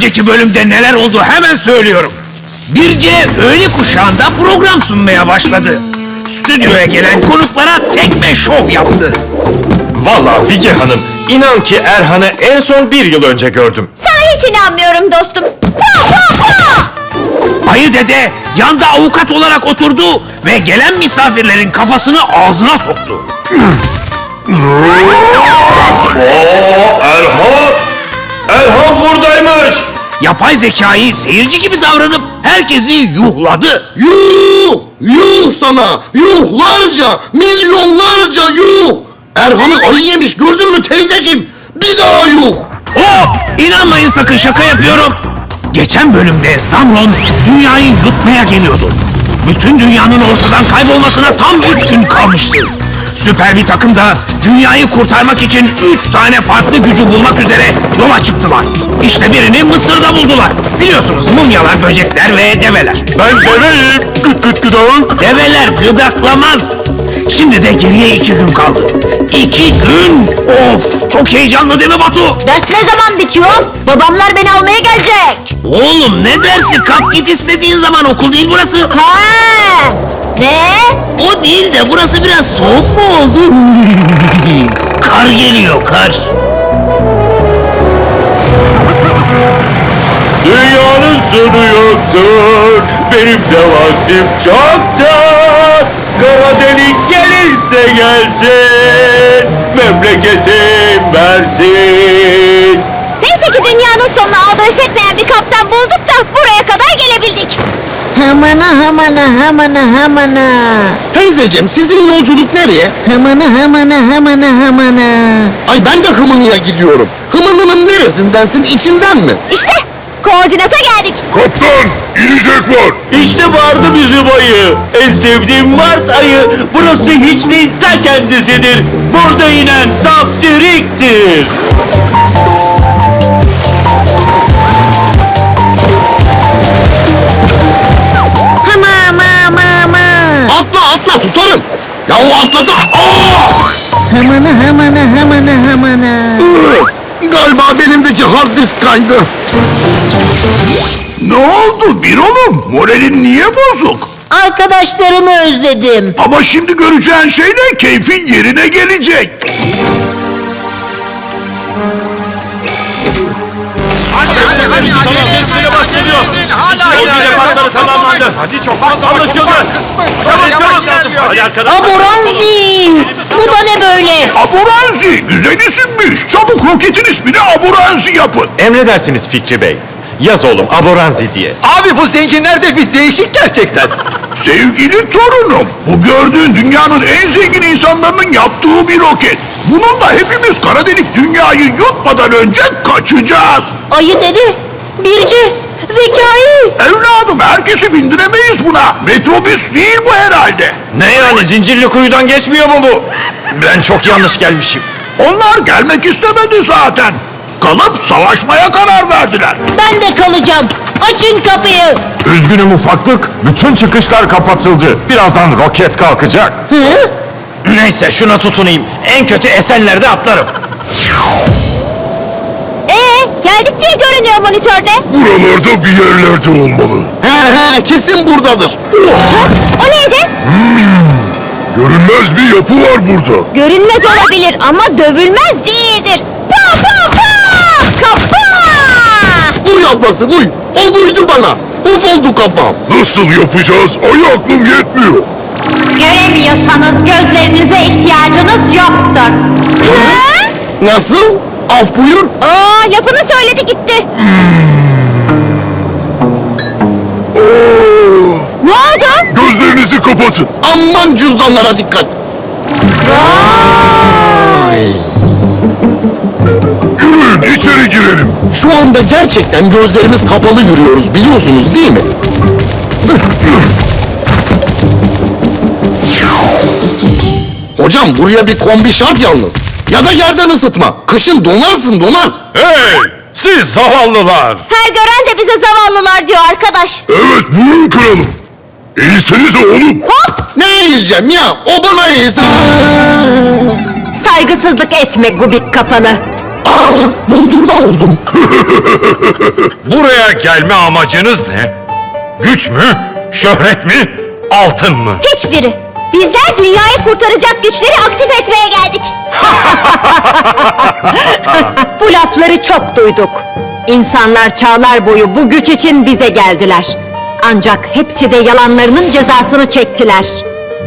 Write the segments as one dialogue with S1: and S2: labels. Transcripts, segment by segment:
S1: önceki bölümde neler oldu hemen söylüyorum. Birce öğle kuşağında program sunmaya başladı. Stüdyoya gelen konuklara tekme şov yaptı.
S2: Vallahi Bige Hanım, inan ki Erhan'ı en son bir yıl önce gördüm.
S3: Sana hiç inanmıyorum dostum. Pa pa pa!
S1: Ayı dede yanda avukat olarak oturdu ve gelen misafirlerin kafasını ağzına soktu.
S2: Erhan! Erhan buradaymış!
S1: Yapay zekayı seyirci gibi davranıp herkesi yuhladı.
S4: Yuh! Yuh sana! Yuhlarca! Milyonlarca yuh! Erhan'ı ayı yemiş gördün mü teyzeciğim? Bir daha yuh!
S1: Oh! İnanmayın sakın şaka yapıyorum. Geçen bölümde Samron dünyayı yutmaya geliyordu. Bütün dünyanın ortadan kaybolmasına tam üç gün kalmıştı. Süper bir takım da dünyayı kurtarmak için üç tane farklı gücü bulmak üzere yola çıktılar. İşte birini Mısır'da buldular. Biliyorsunuz mumyalar, böcekler ve develer.
S2: Ben deveyim! Gıt gıt gıdak!
S1: Develer gıdaklamaz. Şimdi de geriye iki gün kaldı. İki gün! Of! Çok heyecanlı değil mi Batu?
S3: Ders ne zaman bitiyor? Babamlar beni almaya gelecek.
S1: Oğlum ne dersi? Kalk git istediğin zaman okul değil burası.
S3: Ha!
S1: Değil de burası biraz soğuk mu oldu? kar geliyor kar.
S2: Dünyanın sonu yoktur, benim de vaktim çoktur. Kara delik gelirse gelsin, memleketim versin.
S3: Neyse ki dünyanın sonuna aldırış etmeyen bir kaptan bulduk da buraya kadar gelebildik.
S5: Hamana hamana hamana hamana
S4: Teyzeciğim sizin yolculuk nereye?
S5: hamana hamana hamana hamana
S4: Ay ben de Hımılı'ya gidiyorum. Hımılı'nın neresindensin içinden mi?
S3: İşte koordinata geldik.
S4: Kaptan inecek var.
S2: İşte vardı bizim ayı. En sevdiğim Mart ayı. Burası hiçliğin ta kendisidir. Burada inen saf
S4: o atlasa.
S5: Hamana hamana hamana
S4: Iı! Galiba belimdeki hard disk kaydı. Ne oldu bir oğlum? Moralin niye bozuk?
S5: Arkadaşlarımı özledim.
S4: Ama şimdi göreceğin şeyle keyfin yerine gelecek.
S2: Hadi çok fazla anlaşıldı. Çabuk çabuk. Hadi arkadaşlar.
S5: Aburanzi! Bu da ne böyle?
S4: Aburanzi güzel isimmiş. Çabuk roketin ismini Aburanzi yapın.
S2: Emredersiniz Fikri Bey. Yaz oğlum Aboranzi diye.
S6: Abi bu zenginler de bir değişik gerçekten.
S4: Sevgili torunum, bu gördüğün dünyanın en zengin insanlarının yaptığı bir roket. Bununla hepimiz kara delik dünyayı yutmadan önce kaçacağız.
S5: Ayı dedi. Birci. Zekai.
S4: Evladım herkesi bindiremeyiz buna. Metrobüs değil bu herhalde.
S2: Ne yani zincirli kuyudan geçmiyor mu bu? Ben çok yanlış gelmişim.
S4: Onlar gelmek istemedi zaten. Kalıp savaşmaya karar verdiler.
S5: Ben de kalacağım. Açın kapıyı.
S2: Üzgünüm ufaklık. Bütün çıkışlar kapatıldı. Birazdan roket kalkacak.
S5: Hı?
S2: Neyse şuna tutunayım. En kötü Esenler'de atlarım.
S3: Geldik diye görünüyor monitörde.
S4: Buralarda bir yerlerde olmalı. He he kesin buradadır.
S3: O neydi?
S4: Görünmez bir yapı var burada.
S3: Görünmez olabilir ama dövülmez değildir. Pa pa pa! Kapa!
S4: Buy ablası buy. O bana. Uf oldu kafam. Nasıl yapacağız? Ay aklım yetmiyor.
S3: Göremiyorsanız gözlerinize ihtiyacınız yoktur. Ha?
S4: Nasıl? Af buyur.
S3: Aa, lafını söyledi gitti. Ne oldu?
S4: Gözlerinizi kapatın. Aman cüzdanlara dikkat. Yürüyün içeri girelim. Şu anda gerçekten gözlerimiz kapalı yürüyoruz biliyorsunuz değil mi? Hocam buraya bir kombi şart yalnız. Ya da yerden ısıtma. Kışın donarsın donar.
S2: Hey! Siz zavallılar!
S3: Her gören de bize zavallılar diyor arkadaş.
S4: Evet buyurun kralım. Eğilsenize oğlum.
S3: Hop!
S4: Ne eğileceğim ya? O bana eğilsin.
S3: Saygısızlık etme gubik kafalı.
S7: Dondurma oldum.
S1: Buraya gelme amacınız ne? Güç mü? Şöhret mi? Altın mı?
S3: Hiçbiri. Bizler dünyayı kurtaracak güçleri aktif etmeye geldik.
S5: Bu lafları çok duyduk. İnsanlar çağlar boyu bu güç için bize geldiler. Ancak hepsi de yalanlarının cezasını çektiler.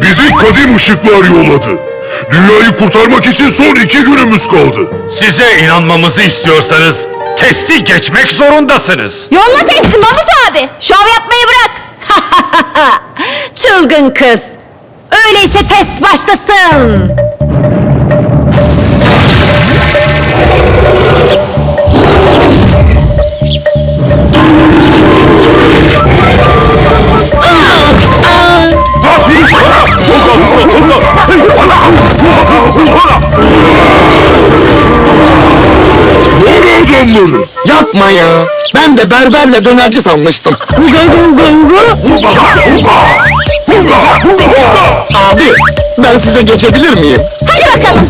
S7: Bizi kadim ışıklar yolladı. Dünyayı kurtarmak için son iki günümüz kaldı.
S1: Size inanmamızı istiyorsanız testi geçmek zorundasınız.
S3: Yolla testi Mahmut abi. Şov yapmayı bırak.
S5: Çılgın kız. Öyleyse test başlasın.
S7: Adamları.
S4: Yapma ya. Ben de berberle dönerci sanmıştım. Abi ben size geçebilir miyim?
S3: Hadi bakalım.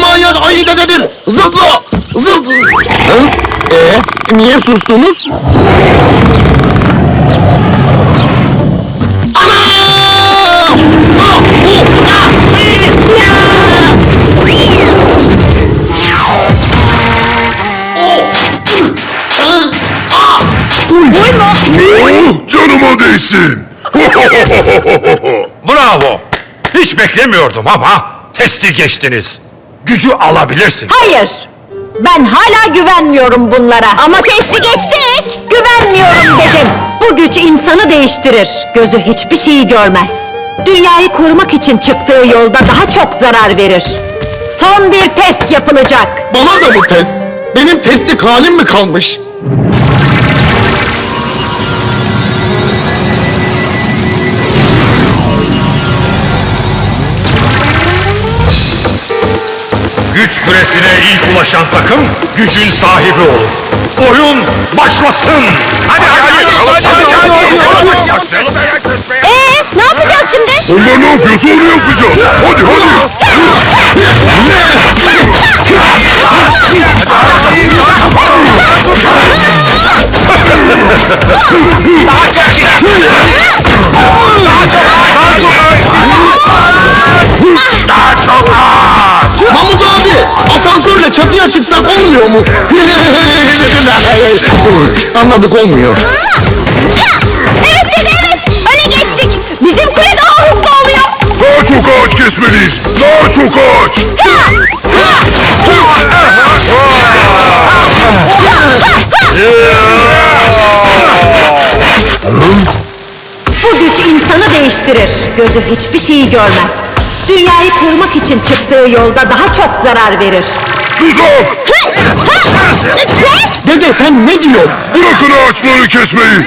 S4: Zıplamayan ayı dededir. Zıpla! Zıp! Ee, niye sustunuz?
S7: Canıma değsin.
S1: Bravo. Hiç beklemiyordum ama testi geçtiniz. Gücü alabilirsiniz.
S5: Hayır. Ben hala güvenmiyorum bunlara.
S3: Ama testi geçtik.
S5: Güvenmiyorum dedim. Bu güç insanı değiştirir. Gözü hiçbir şeyi görmez. Dünyayı korumak için çıktığı yolda daha çok zarar verir. Son bir test yapılacak.
S4: Bana da mı test? Benim testlik halim mi kalmış?
S1: Güç küresine ilk ulaşan takım gücün sahibi olur. Oyun başlasın. Hadi hadi hadi
S3: Ee, ne yapacağız şimdi?
S7: Onlar ne yapıyorsa onu yapacağız. Hadi hadi.
S4: Mahmut çatıya çıksak olmuyor mu? Anladık olmuyor.
S3: Evet dede evet. Öne geçtik. Bizim kule daha hızlı oluyor.
S7: Daha çok ağaç kesmeliyiz. Daha çok ağaç.
S5: Bu güç insanı değiştirir. Gözü hiçbir şeyi görmez. Dünyayı korumak için çıktığı yolda daha çok zarar verir.
S7: Tuzak.
S4: Dede sen ne diyorsun?
S7: Bırakın ağaçları kesmeyi.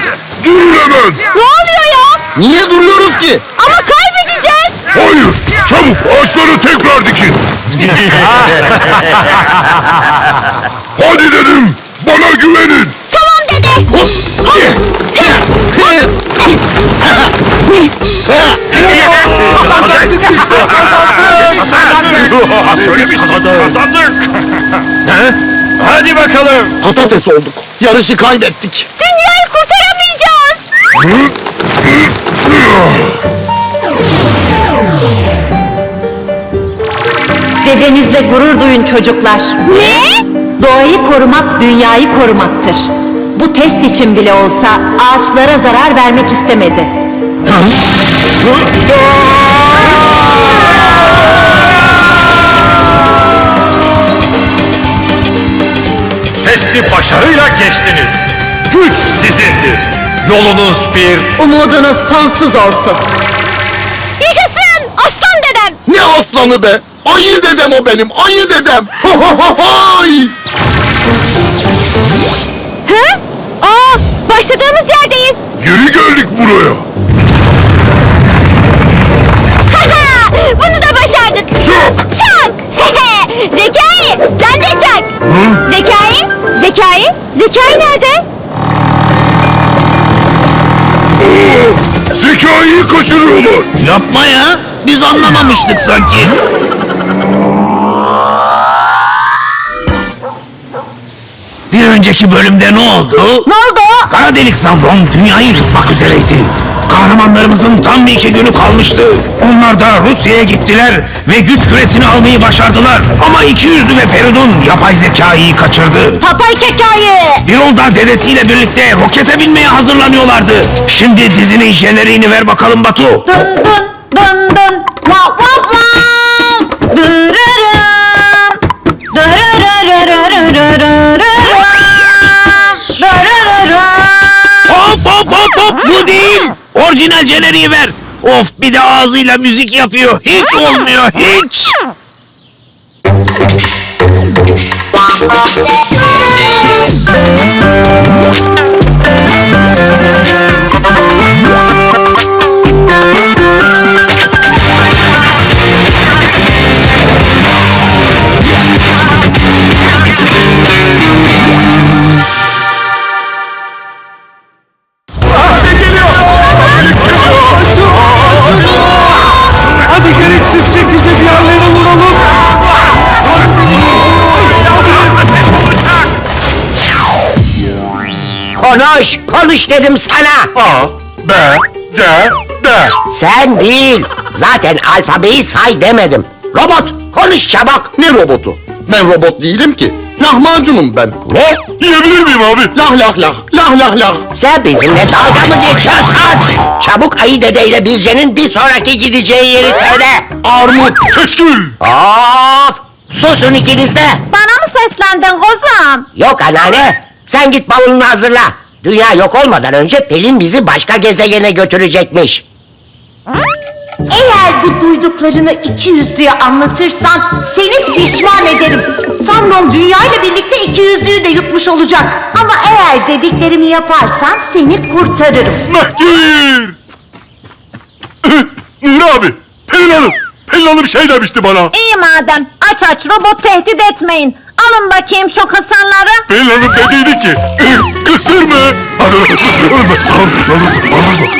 S7: Durun hemen.
S3: Ne oluyor ya?
S4: Niye duruyoruz ki?
S3: Ama kaybedeceğiz.
S7: Hayır. Çabuk ağaçları tekrar dikin. Hadi dedim. Bana güvenin.
S3: Tamam dede.
S1: Söylemiştim kazandık. He? Hadi bakalım.
S4: Patates olduk. Yarışı kaybettik.
S3: Dünyayı kurtaramayacağız.
S5: Dedenizle gurur duyun çocuklar.
S3: Ne?
S5: Doğayı korumak dünyayı korumaktır. Bu test için bile olsa ağaçlara zarar vermek istemedi.
S8: Testi başarıyla geçtiniz. Güç sizindir. Yolunuz bir.
S5: Umudunuz sonsuz olsun.
S3: Yaşasın aslan dedem.
S4: Ne aslanı be? Ayı dedem o benim, ayı dedem. Ho ho ho hoy!
S3: Başladığımız yerdeyiz.
S7: Geri geldik buraya.
S3: Haha, Bunu da başardık.
S7: Çak!
S3: Çak! Zekai sen de çak. Zekai, Zekai, Zekai nerede?
S7: Zekayı kaçırıyorlar.
S1: Yapma ya. Biz anlamamıştık sanki. Bir önceki bölümde ne oldu?
S5: Ne oldu?
S1: Kara delik Samron dünyayı yıkmak üzereydi. Kahramanlarımızın tam bir iki günü kalmıştı. Onlar da Rusya'ya gittiler ve güç küresini almayı başardılar. Ama iki yüzlü ve Feridun yapay zekayı kaçırdı.
S5: Papay kekayı.
S1: Birol da dedesiyle birlikte rokete binmeye hazırlanıyorlardı. Şimdi dizinin jeneriğini ver bakalım Batu.
S5: Dın dın
S1: Jeneriği ver. Of bir de ağzıyla müzik yapıyor. Hiç olmuyor hiç.
S9: Konuş, konuş dedim sana.
S8: A, B, C, D.
S9: Sen değil. Zaten alfabeyi say demedim. Robot, konuş çabuk.
S4: Ne robotu? Ben robot değilim ki. Lahmacunum ben.
S9: Ne?
S8: Yiyebilir miyim abi?
S4: Lah lah lah, lah lah lah.
S9: Sen bizimle dalga mı geçiyorsun? Çabuk ayı dedeyle Bilge'nin bir sonraki gideceği yeri söyle.
S4: Armut.
S8: Keşkül.
S9: Of! Susun ikiniz de.
S5: Bana mı seslendin kozum?
S9: Yok anneanne. Sen git bavulunu hazırla. Dünya yok olmadan önce Pelin bizi başka gezegene götürecekmiş.
S5: Eğer bu duyduklarını iki yüzlüye anlatırsan seni pişman ederim. Samron dünyayla birlikte iki yüzlüyü de yutmuş olacak. Ama eğer dediklerimi yaparsan seni kurtarırım.
S8: Mahkir. Nuri abi. Pelin Hanım. Pelin Hanım şey demişti bana.
S5: İyi madem aç aç robot tehdit etmeyin. Alın bakayım şu kısırları.
S8: Pelin Hanım dediydi ki. Kısır mı?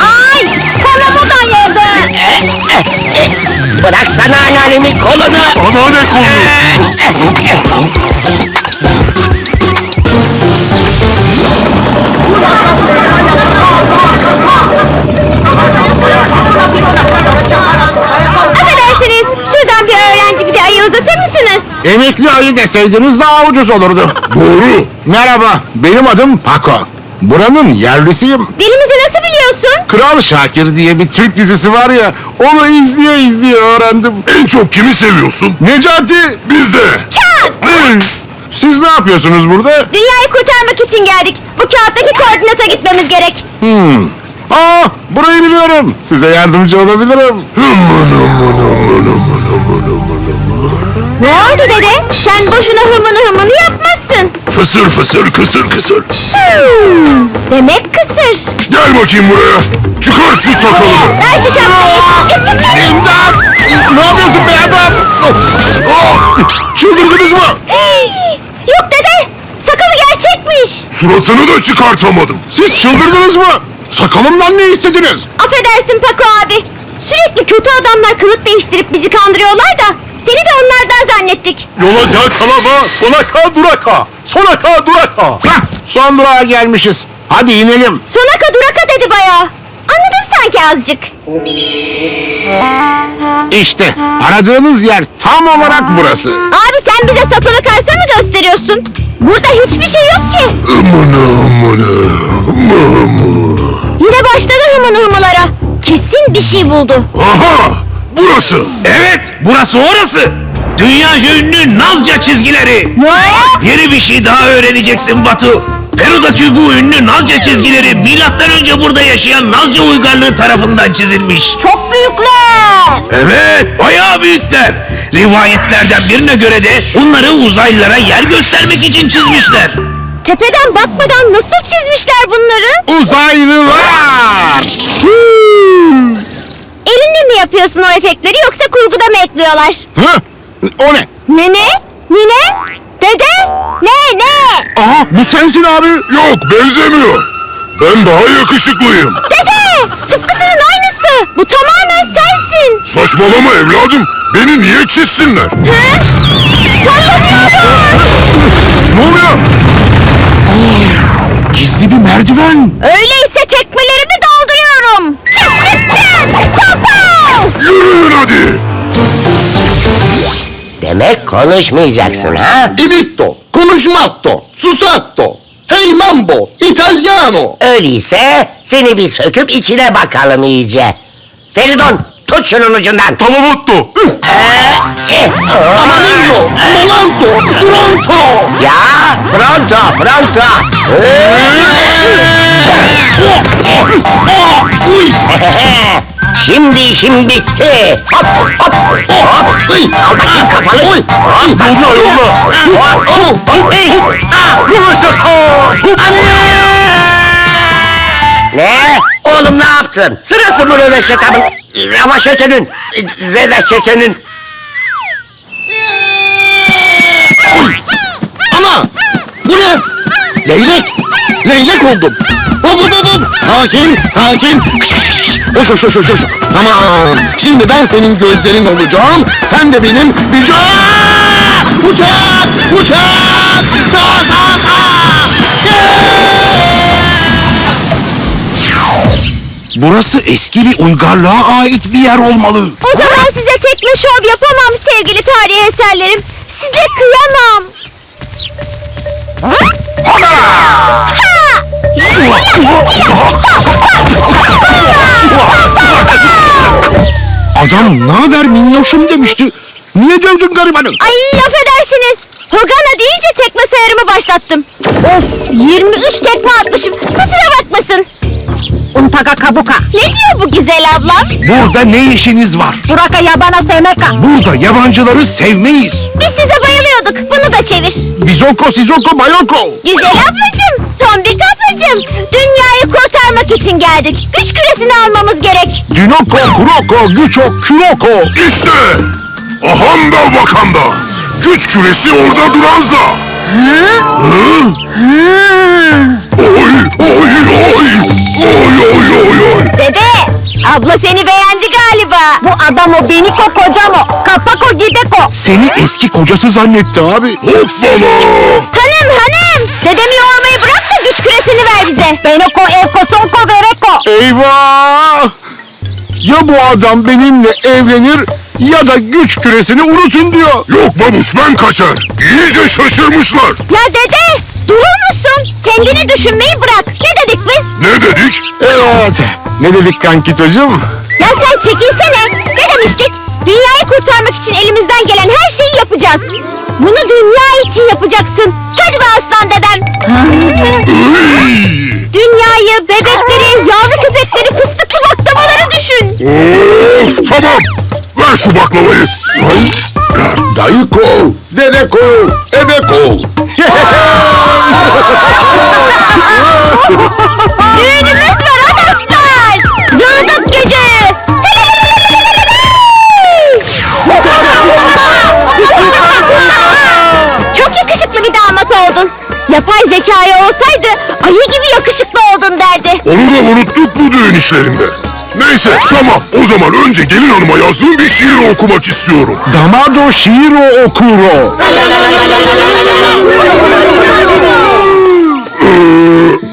S5: Ay kolumu da yedi.
S9: Bıraksana anneannemin kolunu.
S8: Anneanne kolu.
S4: Emekli ayı deseydiniz daha ucuz olurdu. Doğru. Merhaba, benim adım Paco. Buranın yerlisiyim.
S3: Dilimizi nasıl biliyorsun?
S4: Kral Şakir diye bir Türk dizisi var ya, onu izleye izleye öğrendim. En çok kimi seviyorsun? Necati. Biz de.
S3: Çak!
S4: Siz ne yapıyorsunuz burada?
S3: Dünyayı kurtarmak için geldik. Bu kağıttaki koordinata gitmemiz gerek.
S4: Aa, burayı biliyorum. Size yardımcı olabilirim.
S3: Ne oldu dede? Sen boşuna hımını hımını yapmazsın.
S7: Fısır fısır kısır kısır.
S3: Hmm, demek kısır.
S7: Gel bakayım buraya. Çıkar şu sakalını.
S3: Ver şu şapkayı. Çık çık çık.
S4: İmdat! Ne yapıyorsun be adam?
S7: Çıldırdınız mı?
S3: Hey, Yok dede. Sakalı gerçekmiş.
S7: Suratını da çıkartamadım.
S4: Siz çıldırdınız mı? Sakalımdan ne istediniz?
S3: Affedersin Paco abi. Sürekli kötü adamlar kılık değiştirip bizi kandırıyorlar da seni de onlardan zannettik.
S8: Yolacağı kalama. Sonaka duraka. Sonaka duraka.
S4: Hah, son durağa gelmişiz. Hadi inelim.
S3: Sonaka duraka dedi bayağı. Anladım sanki azıcık.
S4: İşte aradığınız yer tam olarak burası.
S3: Abi sen bize satılık arsa mı gösteriyorsun? Burada hiçbir şey yok ki. Yine başladı hımını hımılara. Kesin bir şey buldu.
S7: Aha! Burası.
S1: Evet, burası orası. Dünyaca ünlü Nazca çizgileri.
S3: Ne?
S1: Yeni bir şey daha öğreneceksin Batu. Peru'daki bu ünlü Nazca çizgileri milattan önce burada yaşayan Nazca uygarlığı tarafından çizilmiş.
S3: Çok büyükler.
S1: Evet, bayağı büyükler. Rivayetlerden birine göre de bunları uzaylılara yer göstermek için çizmişler.
S3: Tepeden bakmadan nasıl çizmişler bunları?
S4: Uzaylılar!
S3: Yapıyorsun o efektleri yoksa kurguda mı ekliyorlar?
S4: Hı? O ne?
S3: Nene? Nine? Dede? Ne ne?
S4: Aha bu sensin abi.
S7: Yok benzemiyor. Ben daha yakışıklıyım.
S3: Dede! Tıpkısının aynısı. Bu tamamen sensin.
S7: Saçmalama evladım. Beni niye çizsinler?
S3: He? Sallanıyoruz.
S7: Ne oluyor?
S1: Gizli bir merdiven.
S3: Öyleyse tekmelerimi
S7: Yürüyün hadi.
S9: Demek konuşmayacaksın ha?
S4: Evitto, konuşmatto, susatto, hey mambo, italiano.
S9: Öyleyse seni bir söküp içine bakalım iyice. Feridun tut şunun ucundan.
S7: Tamam Otto.
S9: Eh,
S4: Amanillo, molanto, duranto.
S9: Ya pronto pronto. Şimdi işim bitti. Hop hop hop. Al bakayım kafanı.
S4: Uy,
S7: Yolla yolla.
S9: Hop, hop, hop. Hey, ah. Ne? Oğlum ne yaptın? Sırası mı röveşatanın? Röveşatanın. Röveşatanın.
S4: Ana! Bu ne? Leylek! Leylek oldum. Hop hop hop hop. Sakin, sakin. Kış kış kış kış. Hoş hoş hoş. Tamam. Şimdi ben senin gözlerin olacağım. Sen de benim vücut. Uçak! Uçak! Sağ sağ sağ!
S1: Burası eski bir uygarlığa ait bir yer olmalı.
S3: O zaman size tekme şov yapamam sevgili tarihi eserlerim. Size kıyamam.
S1: Adam ne haber minnoşum demişti. Niye dövdün garibanı?
S3: Ay affedersiniz. Hogana deyince tekme sayarımı başlattım. Of 23 tekme atmışım. Kusura bakmasın. Untaga kabuka. Ne diyor bu güzel ablam?
S1: Burada ne işiniz var?
S3: Buraka yabana semeka.
S1: Burada yabancıları sevmeyiz.
S3: Biz size bayılıyorduk. Bunu da çevir.
S1: Bizoko, sizoko, bayoko.
S3: Güzel ablacım. Tombik ablacım. Dünyayı kurtarmak için geldik. Güç küresini almamız gerek.
S1: Dinoko, kuroko, güço, küroko.
S7: İşte. Ahanda vakanda. Güç küresi orada duranza. Hı? Oy oy oy. Oy oy oy oy.
S3: Dede. Abla seni beğendi galiba. Bu adam o beniko kocamo. Kapako gideko.
S1: Seni eski kocası zannetti abi.
S7: Hoppala.
S3: Hanım hanım. Dedemi yormayı bırak da güç küresini ver bize. Benoko evko sonko vereko.
S1: Eyvah! Ya bu adam benimle evlenir ya da güç küresini unutun diyor.
S7: Yok babuş ben kaçar. İyice şaşırmışlar.
S3: Ya dede durur musun? Kendini düşünmeyi bırak. Ne dedik biz?
S7: Ne dedik?
S1: Evet. Ne dedik kankitocuğum?
S3: Ya sen çekilsene. Ne demiştik? Dünyayı kurtarmak için elimizden gelen her şeyi yapacağız. Bunu dünya için yapacaksın. Hadi be aslan dedem. Dünyayı, bebekleri, yavru köpekleri, fıstıklı baklavaları düşün.
S7: Of tamam. Ver şu baklavayı.
S4: Dayıko, dedeko, ebeko.
S3: Düğünümüz
S7: Onu da unuttuk bu düğün işlerinde. Neyse tamam o zaman önce gelin hanıma yazdığım bir şiir okumak istiyorum.
S1: Damado Shiro Okuro.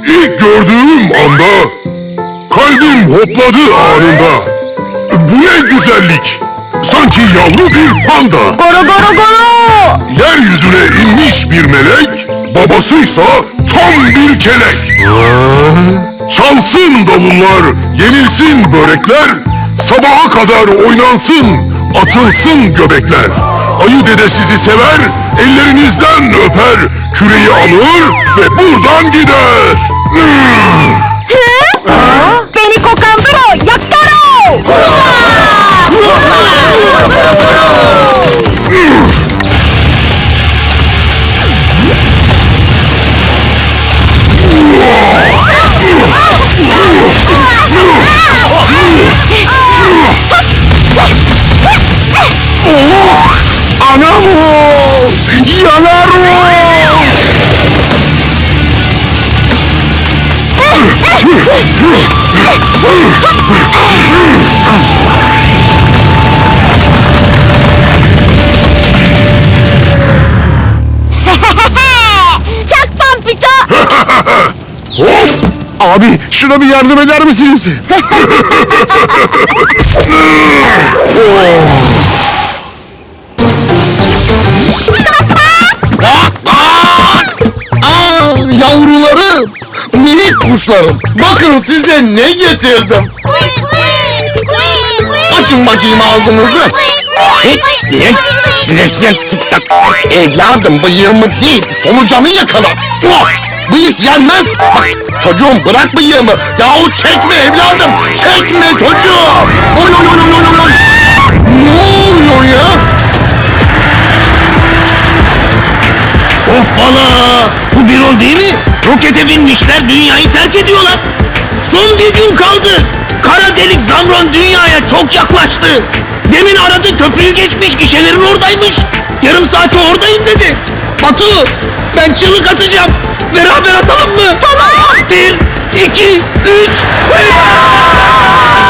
S7: İlk gördüğüm anda kalbim hopladı anında. Bu ne güzellik. Sanki yavru bir panda.
S3: Goro goro goro.
S7: Yeryüzüne inmiş bir melek, babasıysa tam bir kelek. Çalsın davullar, yenilsin börekler, Sabaha kadar oynansın, atılsın göbekler. Ayı dede sizi sever, ellerinizden öper, küreyi alır ve buradan gider.
S3: Beni kokan bro, yaktaro!
S7: Anam Abi şuna bir yardım eder misiniz?
S4: Aa, yavrularım, minik kuşlarım. Bakın size ne getirdim. Açın bakayım ağzınızı. Evladım bıyığımı değil, solucanı yakala. Bıyık yenmez. Bak, çocuğum bırak bıyığımı. Yahu çekme evladım, çekme çocuğum. Oy oy oy oy oy. Ne oluyor ya?
S1: Hoppala! Bu bir rol değil mi? Rokete binmişler dünyayı terk ediyorlar. Son bir gün kaldı. Kara delik Zamron dünyaya çok yaklaştı. Demin aradı köprüyü geçmiş gişelerin oradaymış. Yarım saate oradayım dedi. Batu ben çığlık atacağım. Beraber atalım mı? Tamam. Bir, iki, üç. hıya!